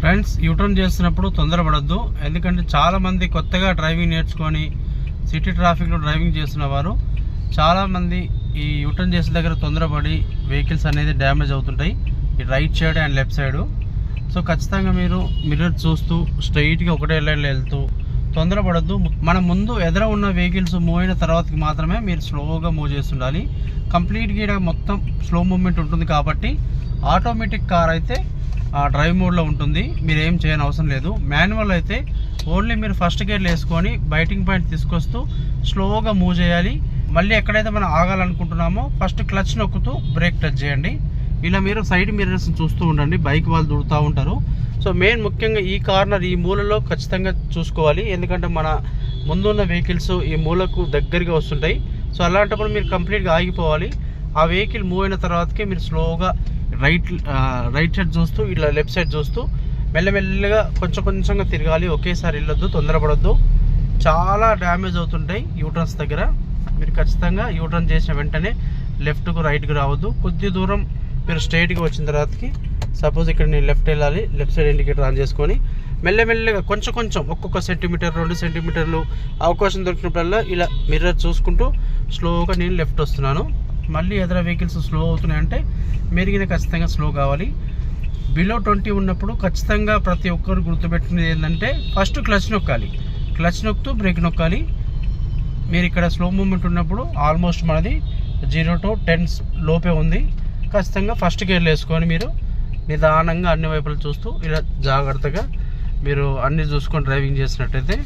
Friends U turn చేస్తున్నప్పుడు తొందరపడద్దు. ఎందుకంటే చాలామంది కొత్తగా డ్రైవింగ్ నేర్చుకొని సిటీ ట్రాఫిక్లో డ్రైవింగ్ చేస్తున్న వారు చాలామంది ఈ యూటర్న్ చేసిన దగ్గర తొందరపడి వెహికల్స్ అనేది డ్యామేజ్ అవుతుంటాయి. ఈ right side and left side. So ఖచ్చితంగా మీరు మిర్రర్ చూస్తూ స్ట్రైట్గా ఒకటే లైన్లో వెళ్తూ తొందరపడద్దు. మన ముందు ఎదుర ఉన్న వెహికల్స్ మూవ్ అయిన తర్వాతకి మాత్రమే మీరు స్లోగా మూవ్ చేస్తుండాలి. కంప్లీట్గా మొత్తం స్లో మూమెంట్ ఉంటుంది కాబట్టి ఆటోమేటిక్ కార్ అయితే డ్రైవ్ మోడ్లో ఉంటుంది. మీరు ఏం చేయని అవసరం లేదు. మాన్యువల్ అయితే ఓన్లీ మీరు ఫస్ట్ గేర్లు వేసుకొని బైటింగ్ పాయింట్ తీసుకొస్తూ స్లోగా మూవ్ చేయాలి. మళ్ళీ ఎక్కడైతే మనం ఆగాలనుకుంటున్నామో ఫస్ట్ క్లచ్ నొక్కుతూ బ్రేక్ టచ్ చేయండి. ఇలా మీరు సైడ్ మిర్రర్స్ చూస్తూ ఉండండి. బైక్ వాళ్ళు దుడుతూ ఉంటారు. సో మెయిన్ ముఖ్యంగా ఈ కార్నర్ ఈ మూలలో ఖచ్చితంగా చూసుకోవాలి. ఎందుకంటే మన ముందున్న వెహికల్స్ ఈ మూలకు దగ్గరగా వస్తుంటాయి. సో అలాంటప్పుడు మీరు కంప్లీట్గా ఆగిపోవాలి. ఆ వెహికల్ మూవ్ అయిన తర్వాతకే మీరు స్లోగా రైట్ రైట్ సైడ్ చూస్తూ ఇట్లా లెఫ్ట్ సైడ్ చూస్తూ మెల్లమెల్లగా కొంచెం కొంచెంగా తిరగాలి. ఒకేసారి వెళ్ళొద్దు తొందరపడొద్దు. చాలా డ్యామేజ్ అవుతుంటాయి యూటర్న్స్ దగ్గర. మీరు ఖచ్చితంగా యూటర్న్ చేసిన వెంటనే లెఫ్ట్కు రైట్కు రావద్దు. కొద్ది దూరం మీరు స్ట్రైట్గా వచ్చిన తర్వాతకి సపోజ్ ఇక్కడ నేను లెఫ్ట్ వెళ్ళాలి లెఫ్ట్ సైడ్ ఇండికేటర్ ఆన్ చేసుకొని మెల్లమెల్లగా కొంచెం కొంచెం ఒక్కొక్క సెంటీమీటర్ రెండు సెంటీమీటర్లు అవకాశం దొరికినప్పుడల్లా ఇలా మిర్రర్ చూసుకుంటూ స్లోగా నేను లెఫ్ట్ వస్తున్నాను. మళ్ళీ ఎదుర వెహికల్స్ స్లో అవుతున్నాయి అంటే మెరిగిన ఖచ్చితంగా స్లో కావాలి. బిలో ట్వంటీ ఉన్నప్పుడు ఖచ్చితంగా ప్రతి ఒక్కరు గుర్తుపెట్టుకునేది ఏంటంటే ఫస్ట్ క్లచ్ నొక్కాలి. క్లచ్ నొక్కుతూ బ్రేక్ నొక్కాలి. మీరు ఇక్కడ స్లో మూమెంట్ ఉన్నప్పుడు ఆల్మోస్ట్ మనది జీరో టు టెన్ లోపే ఉంది. ఖచ్చితంగా ఫస్ట్ గేర్లు వేసుకొని మీరు నిదానంగా అన్ని వైపులు చూస్తూ ఇలా జాగ్రత్తగా మీరు అన్ని చూసుకొని డ్రైవింగ్ చేసినట్టయితే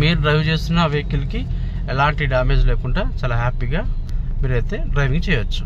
మీరు డ్రైవ్ చేస్తున్న వెహికల్కి ఎలాంటి డ్యామేజ్ లేకుండా చాలా హ్యాపీగా మీరైతే డ్రైవింగ్ చేయొచ్చు.